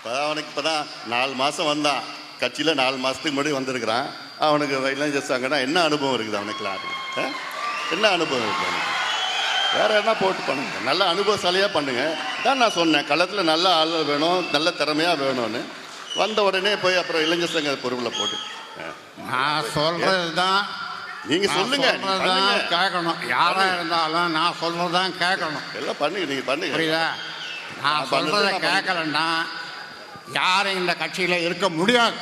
இப்போதான் அவனுக்கு இப்போ தான் நாலு மாதம் வந்தான். கட்சியில் நாலு மாதத்துக்கு முன்னாடி வந்திருக்கிறான். அவனுக்கு இளைஞர் சங்கன்னா என்ன அனுபவம் இருக்குது அவனுக்குலாம்? என்ன அனுபவம் இருக்குது அவனுக்கு? வேற என்ன போட்டு பண்ணுங்க? நல்ல அனுபவசாலியாக பண்ணுங்க. தான் நான் சொன்னேன். களத்தில் நல்ல ஆள் வேணும் நல்ல திறமையாக வேணும்னு. வந்த உடனே போய் அப்புறம் இளைஞர் சங்க பொறுப்பில் போட்டு. நான் சொல்றது தான் நீங்க சொல்லுங்க. கேட்கணும். யாரா இருந்தாலும் நான் சொல்றது தான் கேட்கணும். எல்லாம் பண்ணுங்க நீங்க பண்ணுங்க. புரியுதா? நான் சொல்றத நான் கேட்கலன்னா யாரும் இந்த கட்சியில இருக்க முடியாது.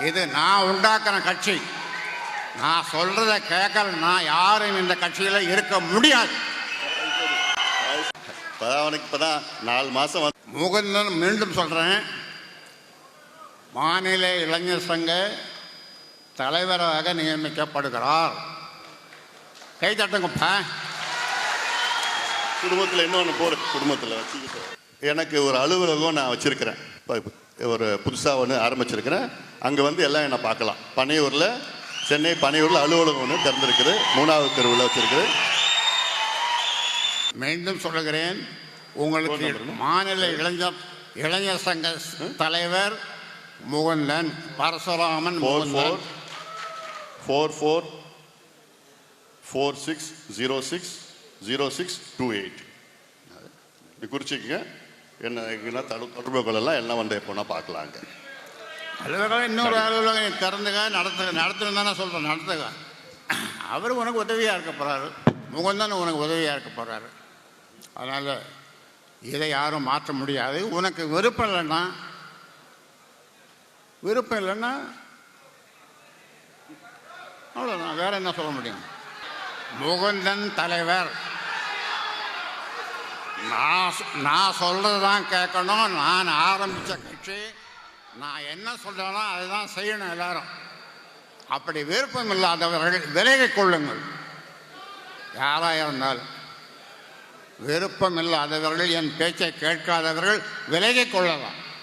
இது நான் உண்டாக்குற கட்சி. நான் சொல்றத கேட்கலன்னா யாரும் இந்த கட்சியில இருக்க முடியாது. அவனுக்கு நாலு மாதம் முகுந்தன் மீண்டும் சொல்றேன். மாநில இளைஞர் சங்க தலைவராக நியமிக்கப்படுகிறார். கை தட்டுங்கப்பா. குடும்பத்தில் இன்னொன்று போகிற குடும்பத்தில் வச்சுக்கிட்டு. எனக்கு ஒரு அலுவலகம் நான் வச்சுருக்கிறேன். ஒரு புதுசாக ஒன்று ஆரம்பிச்சிருக்கிறேன். அங்கே வந்து எல்லாம் என்னை பார்க்கலாம். பனையூரில் சென்னை பனையூரில் அலுவலகம் ஒன்று திறந்திருக்குது. மூணாவது தெருவில் வச்சுருக்குது. மீண்டும் சொல்லுகிறேன். உங்களுக்கு மாநில இளைஞர் இளைஞர் சங்க தலைவர் Mukundan Parasuraman four four four four four six zero six zero six two eight குறிச்சிக்கங்க. என்ன தடு தொடர்பு எல்லாம் வந்து எப்போனா பார்க்கலாங்க. அலுவலகம் இன்னொரு அலுவலகம் நீ திறந்துக நடத்துக நடத்தணும் தானே சொல்கிறேன் நடத்துக. அவர் உனக்கு உதவியாக இருக்க போகிறாரு முகுந்தன் உனக்கு உதவியாக இருக்க போகிறாரு அதனால் இதை யாரும் மாற்ற முடியாது. உனக்கு விருப்பம் இல்லைன்னா விருப்பம் இல்லைன்னா அவ்வளோதான் வேற என்ன சொல்ல முடியும்? முகுந்தன் தலைவர். நான் நான் சொல்கிறது தான் கேட்கணும். நான் ஆரம்பித்த கட்சி. நான் என்ன சொல்கிறேனோ அதுதான் செய்யணும் எல்லாரும். அப்படி விருப்பம் இல்லாதவர்கள் விலகிக் கொள்ளுங்கள். யாராக இருந்தாலும். விருப்பம் இல்லாதவர்கள் என் பேச்சை கேட்காதவர்கள் விலகிக் கொள்ளலாம்.